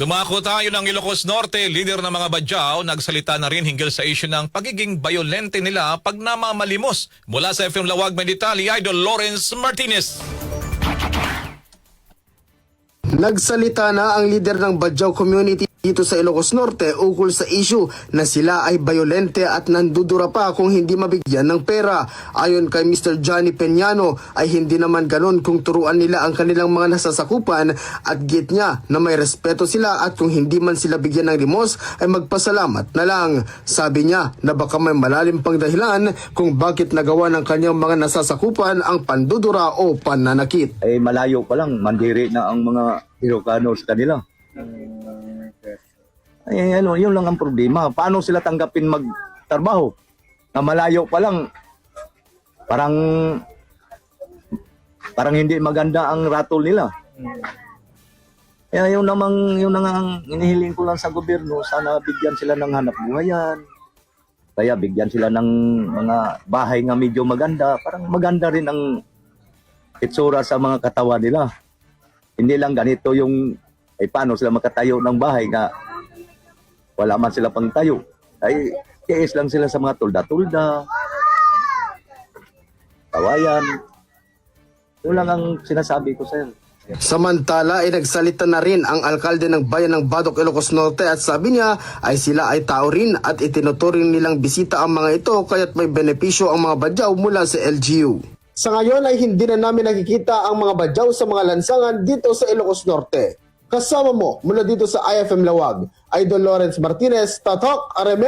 Dumako tayo ng Ilocos Norte, leader ng mga Badyaw, nagsalita na rin hinggil sa issue ng pagiging bayolente nila pag namamalimos. Mula sa FM Lawag Meditali, Idol Lawrence Martinez. Nagsalita na ang leader ng Badjao community dito sa Ilocos Norte ukol sa issue na sila ay bayolente at nandudura pa kung hindi mabigyan ng pera. Ayon kay Mr. Johnny Peñano ay hindi naman ganon kung turuan nila ang kanilang mga nasasakupan at git niya na may respeto sila at kung hindi man sila bigyan ng limos ay magpasalamat na lang. Sabi niya na baka may malalim pang dahilan kung bakit nagawa ng kanyang mga nasasakupan ang pandudura o pananakit. eh malayo pa lang, mandiri na ang mga Ilocano sa kanila. Ay, ano, yun lang ang problema. Paano sila tanggapin magtrabaho? Na malayo pa lang, parang parang hindi maganda ang ratol nila. Kaya yun namang, yun na ang inihiling ko lang sa gobyerno, sana bigyan sila ng hanap buhayan. Kaya bigyan sila ng mga bahay nga medyo maganda. Parang maganda rin ang itsura sa mga katawan nila. Hindi lang ganito yung ay paano sila makatayo ng bahay nga wala man sila pang tayo. Ay tiis lang sila sa mga tulda-tulda. Tawayan. Yun lang ang sinasabi ko sir. Samantala ay nagsalita na rin ang alkalde ng bayan ng Badok Ilocos Norte at sabi niya ay sila ay tao rin at itinuturing nilang bisita ang mga ito kaya't may benepisyo ang mga badyaw mula sa LGU. Sa ngayon ay hindi na namin nakikita ang mga badyaw sa mga lansangan dito sa Ilocos Norte. Kasama mo mula dito sa IFM Lawag, Idol Lawrence Martinez, Tatok Aremen